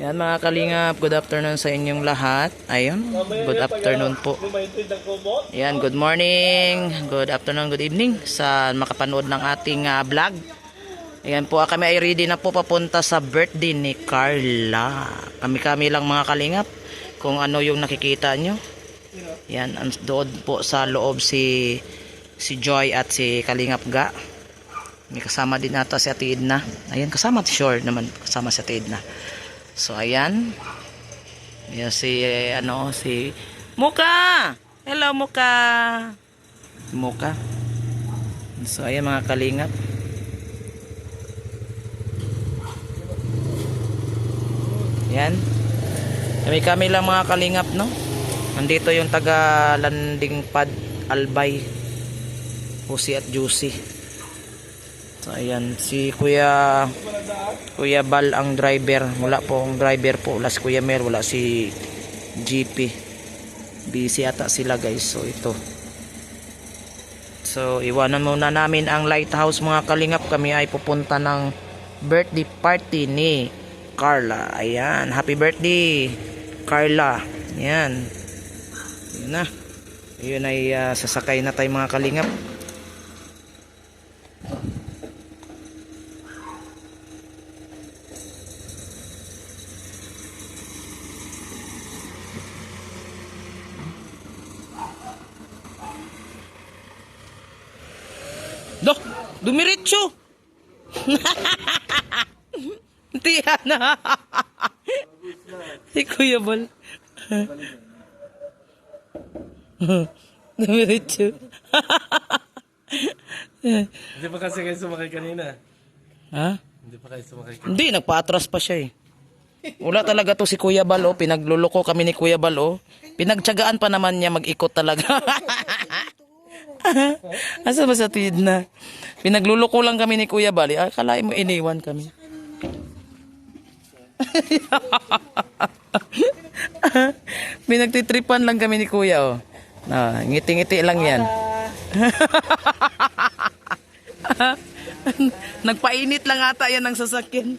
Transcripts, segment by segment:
Yan mga kalingap, good afternoon sa inyong lahat. Ayun, good afternoon po. Yan, good morning, good afternoon, good evening sa makapanood ng ating ah, vlog. Ayan po, ah, kami ay ready na po papunta sa birthday ni Carla. Kami-kami lang mga kalingap kung ano yung nakikita nyo. Yan, doon po sa loob si si Joy at si Kalingap Ga. May kasama din nata si Ate Edna. Ayan, kasama sure naman kasama si Ate Edna. So ayan. Yan si eh, ano si Muka. Hello Muka. Muka. So ayan mga kalingap. Yan. Kami kami lang mga kalingap no. Nandito yung taga landing pad Albay. Pusi at Juicy. So ayan si Kuya Kuya Bal ang driver. Wala po ang driver po. Wala Kuya Mer. Wala si GP. Busy ata sila guys. So ito. So iwanan muna namin ang lighthouse mga kalingap. Kami ay pupunta ng birthday party ni Carla. Ayan. Happy birthday Carla. Ayan. Yun na. Yun ay ah, sasakay na tayo mga kalingap. Loh, dumiretso. Tiyan na. si Kuya Bal. dumiretso. Hindi pa kasi kayo sumakay kanina. ha? Hindi pa kayo sumakay kanina. Hindi, nagpa-atras pa siya eh. Wala talaga to si Kuya Bal, oh. Pinagluloko kami ni Kuya Bal, oh. Pinagtsagaan pa naman niya mag-ikot talaga. Asa ba sa tid na? Pinagluloko lang kami ni Kuya Bal. eh. Akalain mo iniwan kami. Pinagtitripan lang kami ni Kuya, oh. Na, ngiti-ngiti lang yan. Nagpainit lang ata yan ng sasakyan.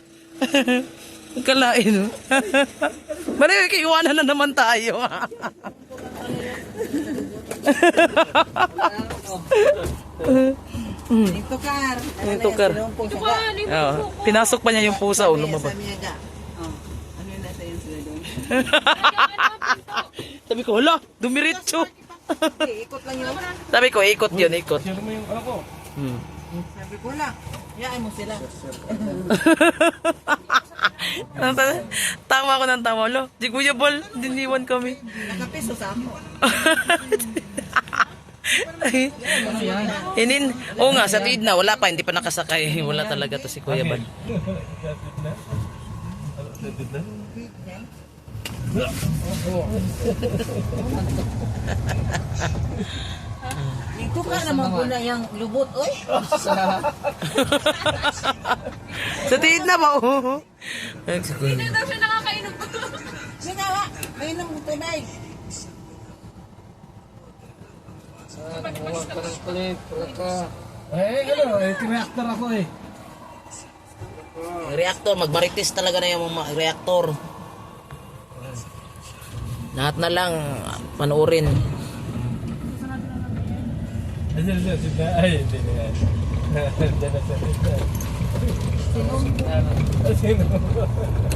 Kalain? Bali, iwanan na naman tayo. Yung tukar. Yung tukar. Yung pusa. Oo. pinasok pa niya yung pusa, oh, lumabas. Sabi? Sabi ko, hala, dumiritso. Ikot lang yun. Sabi ko, ikot yun, ikot. Sino mo yung ano ko? Sabi ko na, hayaan mo sila. tawa ko ng tawa, lo. Di Kuya Bol, diniwan kami. Nakapiso sa ako. Inin, oo nga, sa tid na, wala pa, hindi pa nakasakay. Wala talaga to si Kuya Bal. Yung tukar naman ko na yung lubot, oy. Sa tid na ba? oo. Ay, si Kuya. Sige nga, ayun ang tunay. Eh, ano, eh, reactor ako eh. Reactor, magmarites talaga na yung mga reactor. Lahat na lang, panoorin. Ay, sino, sino, sino, ay, hindi